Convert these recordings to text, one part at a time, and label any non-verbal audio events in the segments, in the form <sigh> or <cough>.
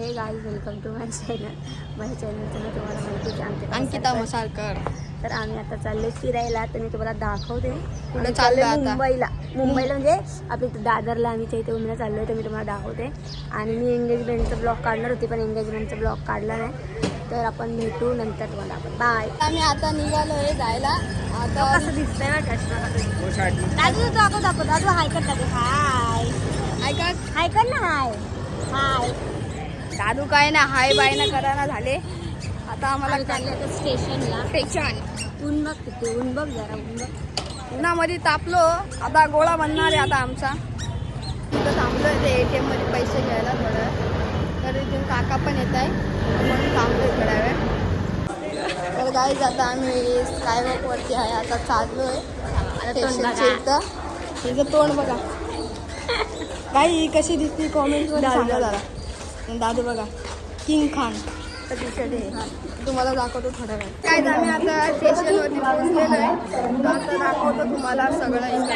हे गाई welcome to my channel माझ्या चॅनलचं मी तुम्हाला माहितीच आहे आमच्या अंकिता. मसालकर तर आम्ही आता चाललोय फिरायला. तर मी तुम्हाला दाखवते. कुठे आता? मुंबईला. मुंबईला म्हणजे आपल्या इथं दादरला आम्ही इथे उमऱ्या चाललोय तर मी तुम्हाला दाखवते. आणि मी एंगेजमेंटचा ब्लॉग काढणार होती पण एंगेजमेंटचा ब्लॉग काढला नाही तर आपण भेटू नंतर तुम्हाला. आपण बाय आम्ही आता निघालोय जायला. आता कसं दिसतंय ना दादू तू दाखव दाखव दादू हाय कर दादू हाय. ऐका हाय कर ना हाय. हाय. दादू काय ना हाय बाय ना करा झाले. आता आम्हाला चालले आता स्टेशनला. स्टेशन ऊन बघ किती ऊन बघ जरा ऊन बघ. उन्हामध्ये तापलो आता गोळा बनणार आहे आता आमचा. तिथं थांबलोय ते ए टी एममध्ये पैसे घ्यायला थोडं. तर इथून काका पण येत आहे म्हणून थांबलोय थोड्या वेळ. तर गाईज आता आम्ही स्कायवॉकवरती आहे आता बघा. इथं. तिचं तोंड बघा. <laughs> गाई ही कशी दिसती सांगा बघा. जरा. दादू बघा. किंग खान आहे तुम्हाला दाखवतो थोड्या वेळ काय आम्ही आता स्टेशनवरती पोहोचलेलो आहे. आता दाखवतो तुम्हाला सगळं.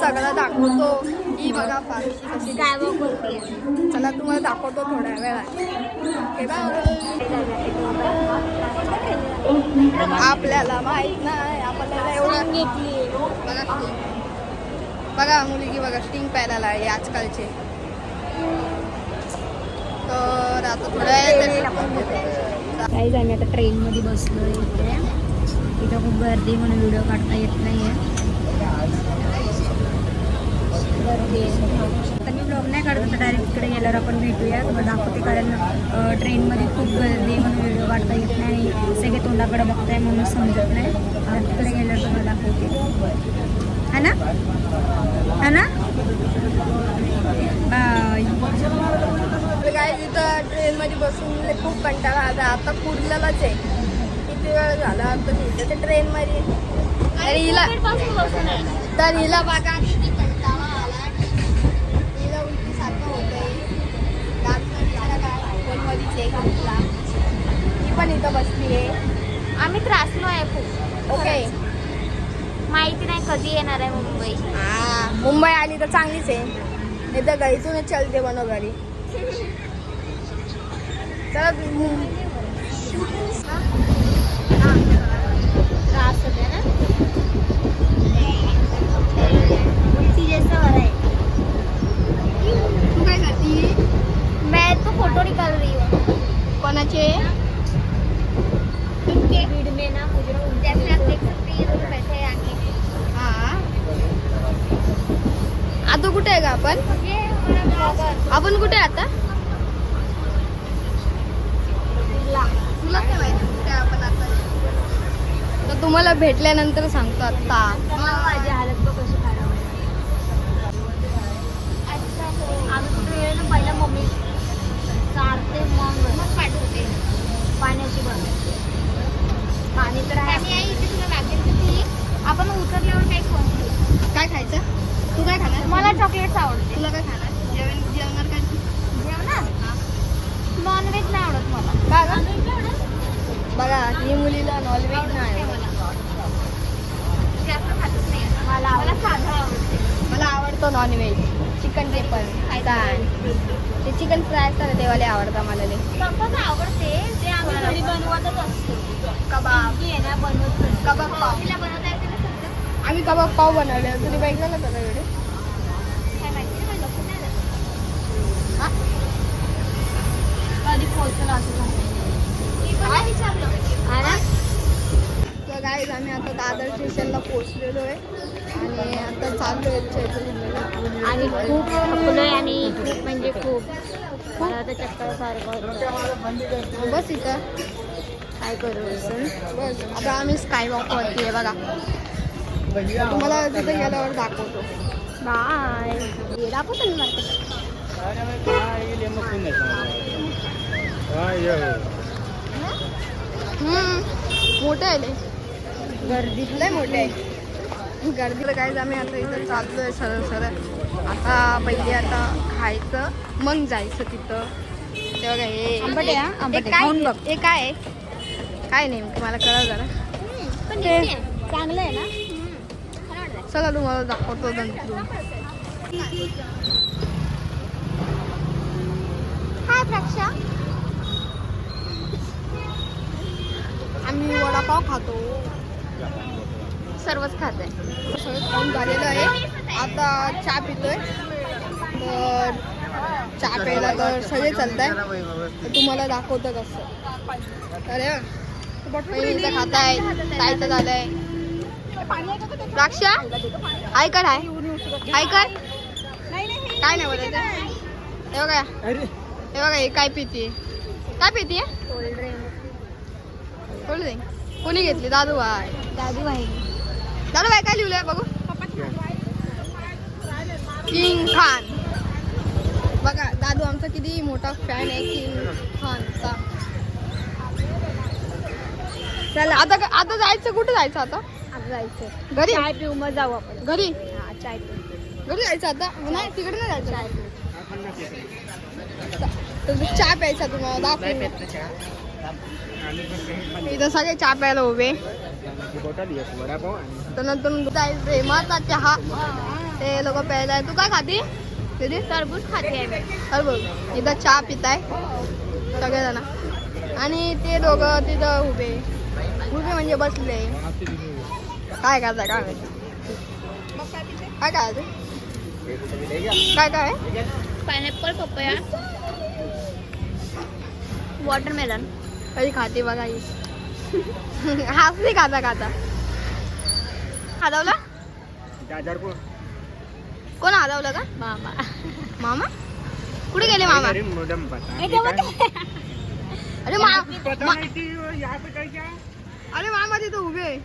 सगळं दाखवतो. ही बघा दिसते. चला तुम्हाला दाखवतो थोड्या bye. आपल्याला माहीत नाही. आपल्याला एवढं घेतली बघा. बघा मुलगी बघा स्टिंग प्यायला लागली आजकालचे. तर आता थोड्या काही आम्ही आता ट्रेनमध्ये बसलो इथे. इथं खूप गर्दी म्हणून व्हिडिओ काढता येत नाही आहे. गर्दी मी ब्लॉग नाही काढत तर डायरेक्ट इकडे गेल्यावर आपण भेटूया तुम्हाला दाखवते कारण ट्रेनमध्ये खूप गर्दी म्हणून व्हिडिओ काढता येत नाही. आणि सगळे तोंडाकडे बघताय म्हणून समजत नाही. तिकडे गेल्यावर तुम्हाला दाखवते. है ना? है ना? बाय काय तिथं ट्रेनमध्ये बसून खूप कंटाळा आला. आता कुर्ल्यालाच आहे. किती वेळ झाला आता तिथं? ते ट्रेनमध्ये. तर हिला तर हिला बघा. किती कंटाळा आला. हिला काय फोनमध्येच आहे ही पण इथं बसली आहे आम्ही त्रासलो आहे खूप. ओके. माहिती नाही कधी येणार आहे मुंबई. हा. मुंबई आली तर चांगलीच आहे. नाही तर घरीतूनच चलते बनव घरी. तर त्रास होते ना उलटी जैसा हो रहा है तू काय करती मैं तो फोटो निकाल रही हूँ कोणाचे इनके भीड़ में ना मुझे जैसे आप देख सकते हैं लोग बैठे हैं आगे हा आता कुठे आहे का आपण? आपण कुठे आहे आता? तुला काय माहिती कुठे आहे आपण आता? तर तुम्हाला भेटल्यानंतर सांगतो आता. माझी हालत कशी खराब आम्ही कुठे गेलो ना पहिला मम्मी चारते मग मग पाठवते. पाण्याची बनवते पाणी तर आहे. आपण उतरल्यावर काय खाऊ? काय खायचं? तू काय खाणार? मला चॉकलेट्स आवडते. तुला काय खाणार जेवण जेवणार काय जेवणार नॉनव्हेज नाही आवडत मला का गं? बघा ही मुलीला नॉनव्हेज नाही. मला आवडते. नॉनव्हेज चिकन ते पण. काय ते चिकन फ्राय तर देवाले आवडतं मला आवडते ते आम्ही घरी बनवतच असतो. कबाब. बनवत. कबाब पाव. आम्ही कबाब पाव बनवले. तुम्ही बघितलं ना त्याचा व्हिडिओ? कधी पोहोचलं असं झालं. मी पण नाही विचारलं तर काय आम्ही आता दादर स्टेशनला पोहोचलेलो आहे. आणि आता चैतन्य आणि खूप थकलोय आणि खूप म्हणजे खूप. मला तर चक्कर सारखं. बस इथं. काय करू? बस. आता आम्ही स्काय वॉकवरती आहे बघा. तुम्हाला तिथे गेल्यावर दाखवतो. बाय. दाखवतो मी मार्केट. मोठं आहे लय. गर्दीत लय मोठे आहे. गर्दीला काय आम्ही आता इथं चाललोय सरळ सरळ. आता पहिले आता खायचं मग जायचं तिथं. ते बघा हे आंबट आहे हा, आंबट हे आहे. खाऊन काय बघ. हे काय आहे? काय नेमकं मला कळलं जरा? पण ते-. चांगलं आहे ना. चला तुम्हाला दाखवतो हाय प्रक्षा. आम्ही वडापाव खातो. सर्वच खात. आहे सगळं खाऊन झालेलं आहे. आता चहा पितोय. तर चहा प्यायला तर सगळे चालत आहे तुम्हाला दाखवतं कसं अरे बहिणीचं खाताय. ताईचं झालंय. द्राक्षा आहे का नाही आहे. काय काय नाही बोलायचं हे बघा. हे बघा हे काय पिते? काय पिते? कोल्ड्रिंक कोणी घेतली? दादू बाय दादू भाई. दादू बाय काय लिहिलंय बघू? किंग खान. बघा दादू आमचा किती मोठा फॅन आहे किंग खानचा. चला आता आता जायचं कुठे जायचं आता? आता जायचं. घरी? चाय पिऊ मग जाऊ आपण. घरी? हा चाय पिऊ. घरी जायचं आता? नाही तिकडे नाही जायचं. तर चहा प्यायचा तुम्हाला दाखवू. इथं सगळे चहा प्यायला उभे. तर नंतर जायचंय माझा चहा ते लोक प्यायला. तू काय खाती? दीदी? टरबूज खाते बघ इथं चहा पिताय. सगळेजण. आणि ते दोघं तिथं उभे. उभे म्हणजे बसले. काय करताय? काय काय काय? काय काय? Pineapple papaya. वॉटरमेलन. कधी खाते बघा ही. हसली खाता खाता. हादवला कोण हादवलं का? मामा. मामा? कुठे गेले मामा? अरे मा मा- अरे मामा तिथं उभे आहे.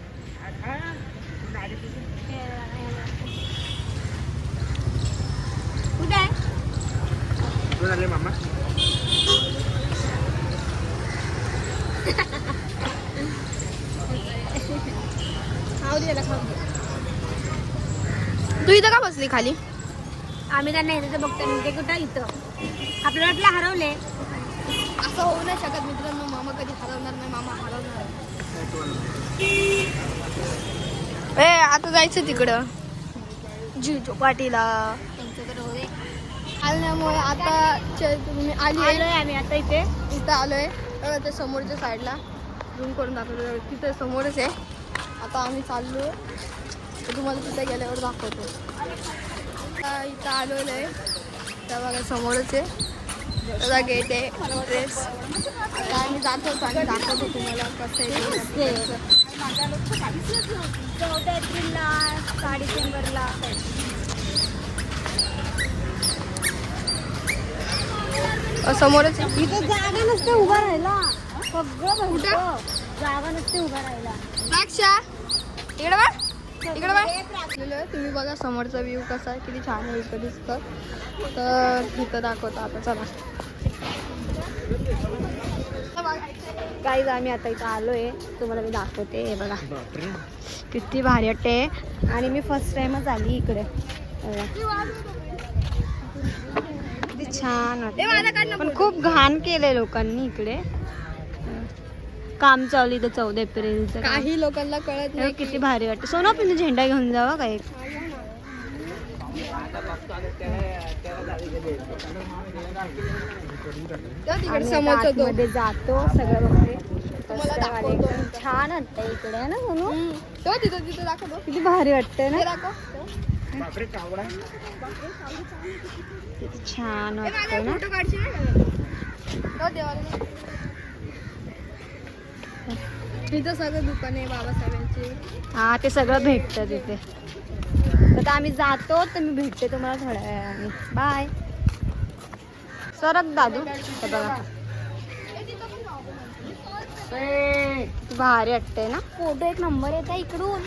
कुठे आहे? मामा खाऊ दे त्याला, खाऊ दे. तू इथं का बसली खाली? आम्ही त्यांना येते बघतो ते कुठं इथं? आपल्याला वाटलं हरवले. असं होऊ नाही शकत मित्रांनो मामा कधी हरवणार नाही मामा हरवणार ए आता जायचं तिकडं. जी चौपाटीला आल्यामुळे आता तुम्ही आली आम्ही आता इथे. इथं आलोय. समोरच्या साईडला झूम करून दाखवतो. तिथं समोरच आहे. आता आम्ही चाललो तुम्हाला तिथे गेल्यावर दाखवतो. इथं आलेलो आहे. त्या बघा समोरच आहे. त्याचा गेट आहे. ड्रेस आता आम्ही जातो आणि दाखवतो तुम्हाला कसं आहे. चौदा एप्रिलला अ, समोरच इथं जागा नसते उभा राहायला. सगळं. जागा नसते उभा राहायला. इकडे बघ. इकडे तुम्ही बघा समोरचा व्ह्यू कसा आहे किती छान आहे इकडे दिसतं तर इथं दाखवतो आता चला. काहीच आम्ही आता इथं आलोय. तुम्हाला मी दाखवते. हे बघा. किती भारी वाटते. आणि मी फर्स्ट टाइमच आली इकडे. किती छान वाटते. पण खूप घाण केलंय लोकांनी इकडे. काम चालू इथं चौदा एप्रिलचं. काही लोकांना कळत नाही. किती भारी वाटते. सोना पण झेंडा घेऊन जावा का एक. तर तिकडे आम्ही आता समोरचा तो आतमध्ये जातो सगळं बघते छान वाटतंय इकडे ना सोनू? हम्म. तो तिथं तिथं दाखवतो. किती भारी वाटतंय ना? दाखव. छान वाटतंय ना? सगळं दुकान आहे बाबासाहेबांची. हा ते सगळं भेटतं तिथे. आता आम्ही जातो तर मी भेटते तुम्हाला थोड्या वेळाने. बाय सरक दादू. हे बघा. भारी वाटतंय ना? फोटो एक नंबर येत आहे इकडून.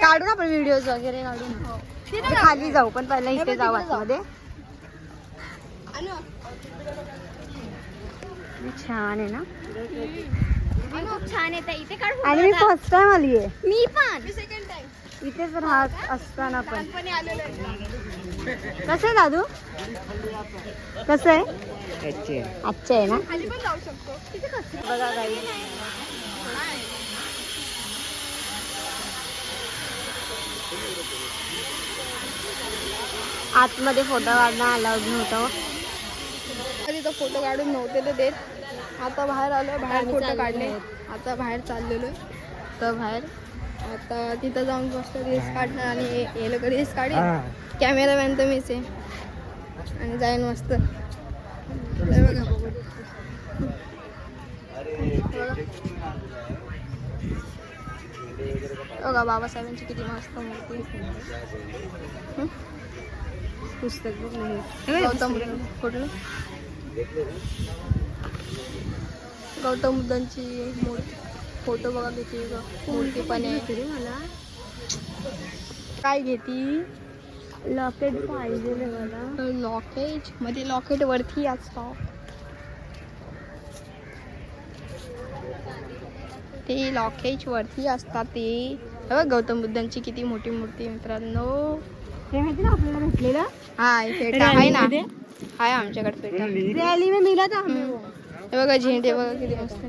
काढू ना आपण व्हिडिओज वगैरे काढून. तिथे खाली जाऊ पण पहिला इथे जाऊ आतमध्ये. छान आहे ना? आणू. छान येत. इथे काढ आणि मी फर्स्ट टाइम आली आहे. मी पण. मी सेकंड टाइम इथेच राहत असताना पण. कसं आहे दादू? कसं आहे? आजचं आहे. ना? बघा आतमध्ये फोटो काढणं अलाउड नव्हतं. कधी इथं फोटो काढून नव्हते ते देत. आता बाहेर आलो बाहेर फोटो काढले. आता बाहेर चाललेलो तर बाहेर? आता तिथं जाऊन मस्त रील्स काढणार आणि हे लोक रील्स काढेल कॅमेरामॅन तर मीच आहे. आणि जाईन मस्त. बघा. बाबासाहेबांची किती मस्त मूर्ती? पुस्तक बघ नाही कुठलं गौतम बुद्धांची मूर्ती फोटो बघा किती ग- मूर्ती पण आहे मला काय घेती? लॉकेट पाहिजे मला. लॉकेटमध्ये लॉकेट वरती असतो ते लॉकेज वरती असतात ते. हे गौतम बुद्धांची किती मोठी मूर्ती मित्रांनो. हे माहिती ना आपल्याला भेटलेलं? हाय फेटा आहे ना? हाय आमच्याकडे फेटा रॅली में मिला था हमें हम्म. वो हे बघा झेंडे बघा किती मस्त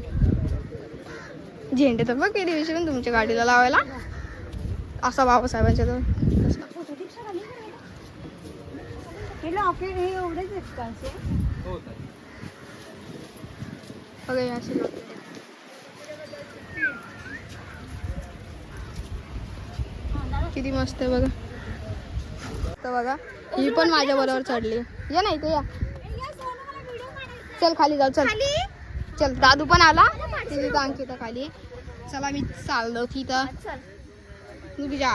झेंडे तर बघ किती विचारून तुमच्या गाडीला लावायला. असा बाबासाहेबांच्या तर. बघा लोक. किती मस्त आहे बघा. तर बघा ही पण माझ्या बरोबर चढली. या ना इथे या. चल खाली जाऊ चल. चल दादू पण आला. तिथे अंकिता खाली. चला मी चाललो तिथं जा.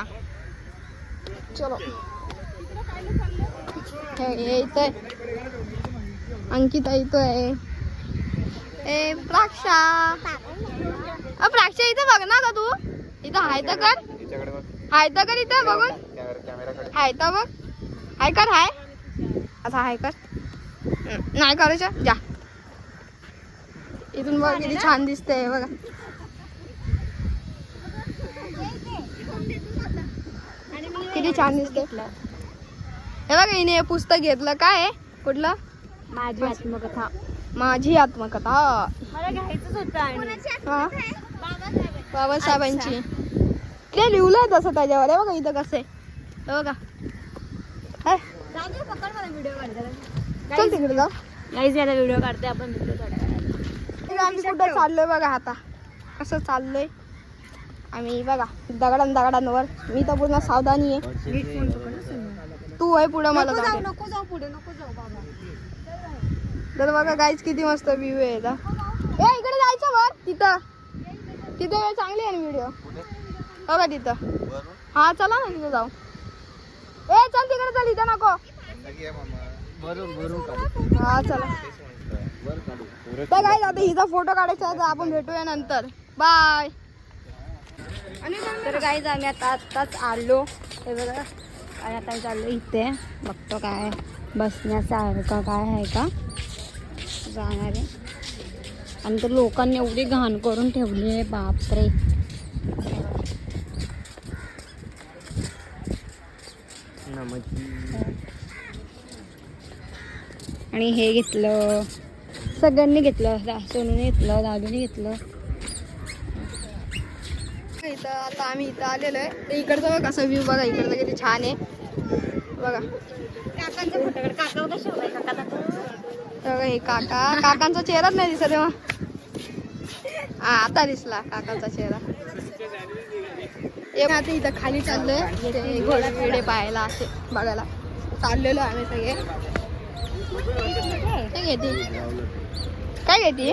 चलो. इथं अंकिता आहे. ए प्राक्षा. प्राक्षा इथं बघ ना का तू. इथं हाय तर कर. हाय तर कर इथं बघून. हाय तर बघ. हाय कर हाय असा हाय कर. नाही करायचं. जा. इथून बघ किती छान दिसतंय बघा. किती छान दिसतंय. हे बघा हिने पुस्तक घेतलं. काय आहे? कुठलं? माझी आत्मकथा. माझी आत्मकथा. बाबासाहेबांची. ते लिहिलंय तसं त्याच्यावर. हे बघा इथं कसं आहे. हे बघा. चल तिकडे जाऊ. याला व्हिडिओ काढते आपण. आम्ही कुठं चाललोय बघा आता. कसं चाललोय? आम्ही बघा दगडान दगडांवर. मी तर पूर्ण सावधानी आहे. तू आहे पुढं मला नको जाऊ पुढे नको जाऊ बाबा. तर बघा गाईच किती मस्त व्ह्यू आहे. ए इकडे जायचं वर. तिथं. तिथे वेळ चांगली आहे व्हिडिओ बघा तिथं. हा चला ना तिथं जाऊ. ए चल तिकडे चल इथं नको. हा चला. तर काय आता हिचा फोटो काढायचा आहे आपण भेटूया नंतर. बाय. तर गाईज आम्ही आता आत्ताच आलो. हे बघा. आणि आता चाललो इथे. बघतो काय बसण्यासारखं काय आहे का? जाणार. आहे आणि तर लोकांनी एवढी घाण करून ठेवली आहे बापरे. आणि हे घेतलं. सगळ्यांनी घेतलं सोनूने घेतलं दादूने घेतलं. इथं आता आम्ही इथं आलेलो आहे. तर इकडचं बघ कसं व्ह्यू बघा इकडचं किती छान आहे. बघा. तर बघा हे काका. काकांचा चेहराच नाही दिसत तेव्हा हा आता दिसला काकांचा चेहरा. एक आता इथं खाली चाललोय. घोडे बिडे पाहायला असे बघायला. चाललेलो आम्ही सगळे. घेते काय घेते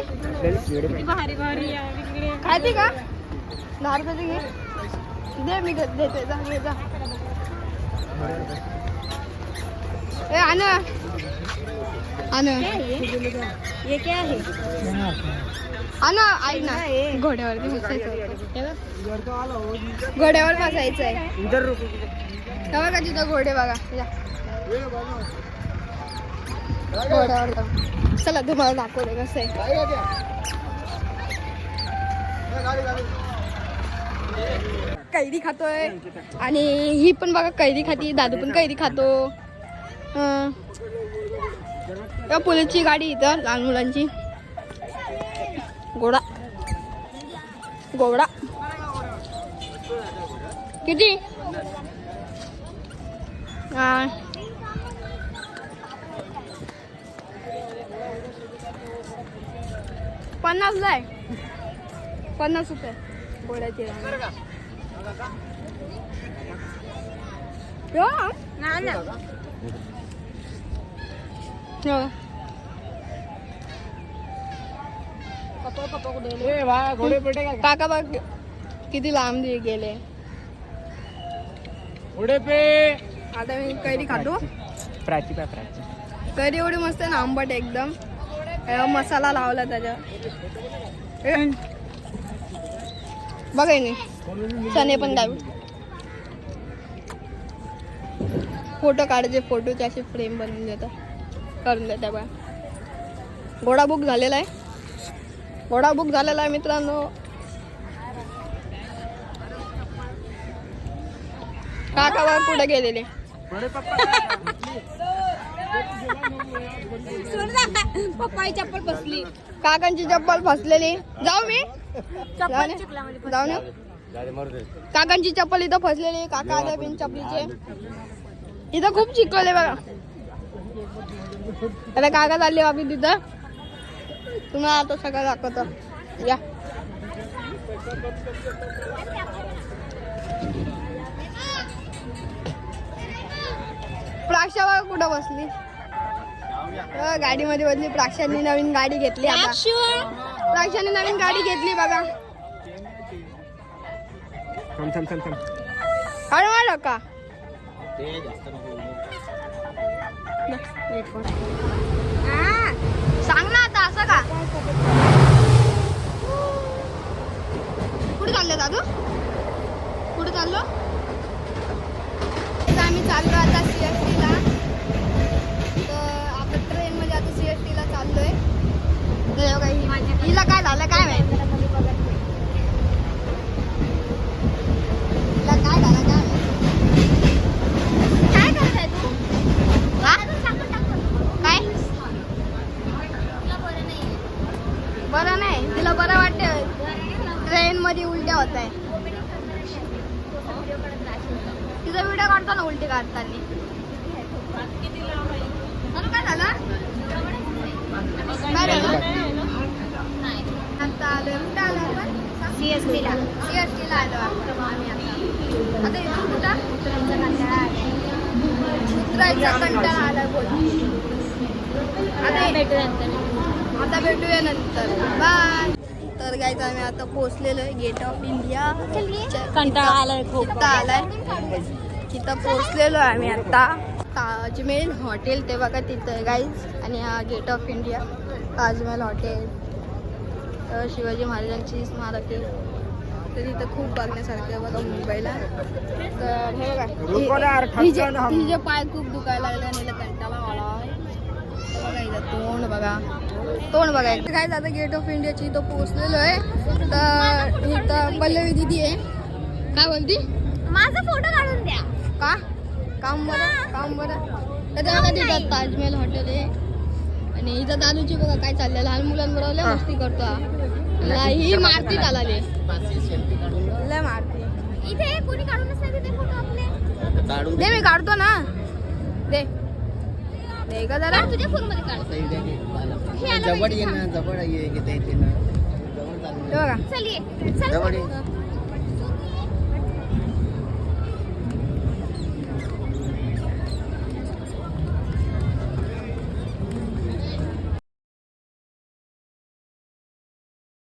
भारी भारी खाते का? दहा रुपयाचे घे. दे मी दे- देते जा घे जा. ए आण. आण. हे काय आहे? आण ऐक ना. घोड्यावरती बसायचं घोड्यावर बसायचं आहे हे बघा तिथं घोडे बघा. या. चला तुम्हाला दाखवते कसं आहे. कैरी खातोय. आणि ही पण बघा कैरी खाती दादू पण कैरी खातो. हं. पोलीसची गाडी इथं लहान मुलांची. गोडा गोडा किती? हा. पन्नासला आहे. पन्नास रुपये. गोड्याची यो. यो. काका बघ किती लांब दे- गेले. आता मी कैरी खातो. प्राची पाय प्राची. कैरी एवढी मस्त आहे ना आंबट एकदम. मसाला लावला त्याच्या. बघाय नाही चणे पण काय फोटो काढायचे फोटो त्याचे फ्रेम बनवून देतात. करून देतात बा घोडा बुक झालेला आहे. घोडा बुक झालेला आहे मित्रांनो. काका पुढे गेलेले. पप्पाई चप्पल बसली काकांची चप्पल फसलेली. जाऊ मी. जाऊ ने? काकांची चप्पल इथं फसलेली. काका आले बिन चपलीचे. इथं खूप चिकवले बघा. आता काका चालले बाकी तिथं. तुम्हाला आता सगळं दाखवतो. या. प्राक्षा बघा कुठं बसली? गाडीमध्ये बसली. प्राक्षांनी नवीन गाडी घेतली आता. प्राक्षाने नवीन गाडी घेतली बघा. मला का? सांग ना आता असं का? कुठे चालले दादू? कुठे चाललो? चाललो आता सी एस टीला तर आपण ट्रेनमध्ये आता सी एस टीला चाललोय. आहे हे बघा, हिला काय झालं काय माहिती? हिला काय झालं काय काय करत आहे तू काय? बरं नाही. तिला बरं वाटतं ट्रेनमध्ये उलट्या होत आहे तिचा व्हिडिओ काढतो ना उलटी काढताना. अरे काय झालं? काय झालं आता आलोय. कुठं आलो आपण? सीएसटीला सीएसटीला आलो आपण आम्ही आता आता इथून कुठं? उतरायचा कंटाळा आला बोल. आता आता भेटूया. नंतर. बाय तर काय आम्ही आता पोहोचलेलो आहे गेट ऑफ इंडिया. कंटाळा आलाय खूप. आलाय. तिथं पोहोचलेलो आहे आम्ही आता. ताजमहल हॉटेल ते बघा तिथं गाईज आणि हा gate of India. Taj Mahal hotel. तर शिवाजी महाराजांची स्मारक आहे. तर तिथं खूप बघण्यासारखं आहे बघा मुंबईला. तर हे बघा. पाय खूप दुखायला लागले आणि कंटाळा तोंड बघा. तोंड बघा इथं काय आता गेट ऑफ इंडियाची इथं पोहोचलेलो आहे. तर इथं पल्लवी दिदी आहे. काय बोलती? माझा फोटो काढून द्या. का? काम बरं काम बरं. तर ते बघा तिथं ताजमहल हॉटेल आहे. आणि इथं दादूची बघा काय चाललंय. लहान मुलांबरोबर लय मस्ती करतो हा. मारती त्याला लय मारती. इथे कोणी काढूनच नाही तिथे फोटो आपले? दे मी काढतो ना. दे. दे का जरा. तुझ्या फोनमध्ये काढ हे आलं जवळ ये. ना जवळ ये घेता येते ना. जवळ बघा. चल ये. चल जवळ. ये.